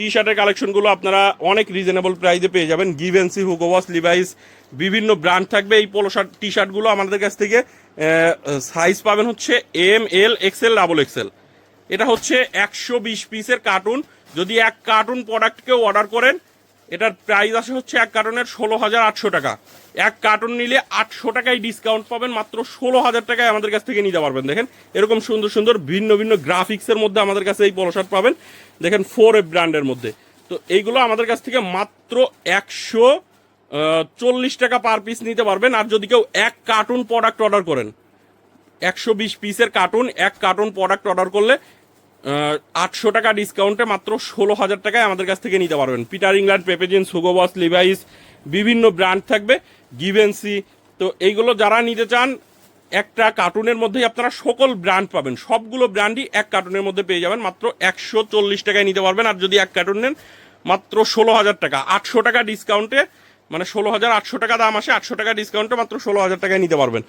টি শার্টের কালেকশনগুলো আপনারা অনেক রিজনেবল প্রাইসে পেয়ে যাবেন। গিভেন্সি হুকোবস লিভাইস বিভিন্ন ব্র্যান্ড থাকবে। এই পোলো শার্ট টি শার্টগুলো আমাদের কাছ থেকে সাইজ পাবেন হচ্ছে M L XL double XL এটা হচ্ছে একশো বিশ পিসের কার্টুন যদি এক কার্টুন প্রোডাক্টকেও অর্ডার করেন এটার প্রাইস আসে হচ্ছে এক কার্টনের ষোলো হাজার আটশো টাকা। এক কার্টুন নিলে আটশো টাকায় ডিসকাউন্ট পাবেন, মাত্র ষোলো হাজার টাকায় আমাদের কাছ থেকে নিতে পারবেন। দেখেন, এরকম সুন্দর সুন্দর ভিন্ন ভিন্ন গ্রাফিক্সের মধ্যে আমাদের কাছে এই পলো পাবেন। দেখেন ফোর এ ব্র্যান্ডের মধ্যে। তো এইগুলো আমাদের কাছ থেকে মাত্র একশো চল্লিশ টাকা পার পিস নিতে পারবেন। আর যদি কেউ এক কার্টুন প্রোডাক্ট অর্ডার করেন, একশো বিশ পিসের কার্টুন, এক কার্টুন প্রোডাক্ট অর্ডার করলে আটশো টাকা ডিসকাউন্টে মাত্র ষোলো হাজার টাকায় আমাদের কাছ থেকে নিতে পারবেন। Peter England Pepe Jeans Hugo Boss Levi's বিভিন্ন ব্র্যান্ড থাকবে। গিভেন্সি তো এইগুলো যারা নিতে চান, একটা কার্টুনের মধ্যেই আপনারা সকল ব্র্যান্ড পাবেন। সবগুলো ব্র্যান্ডই এক কার্টুনের মধ্যে পেয়ে যাবেন। মাত্র একশো চল্লিশ টাকায় নিতে পারবেন। আর যদি এক কার্টুন নেন, মাত্র ষোলো হাজার টাকা। আটশো টাকা ডিসকাউন্টে মানে ষোলো হাজার আটশো টাকা দাম আসে, আটশো টাকা ডিসকাউন্টে মাত্র ষোলো হাজার টাকায় নিতে পারবেন।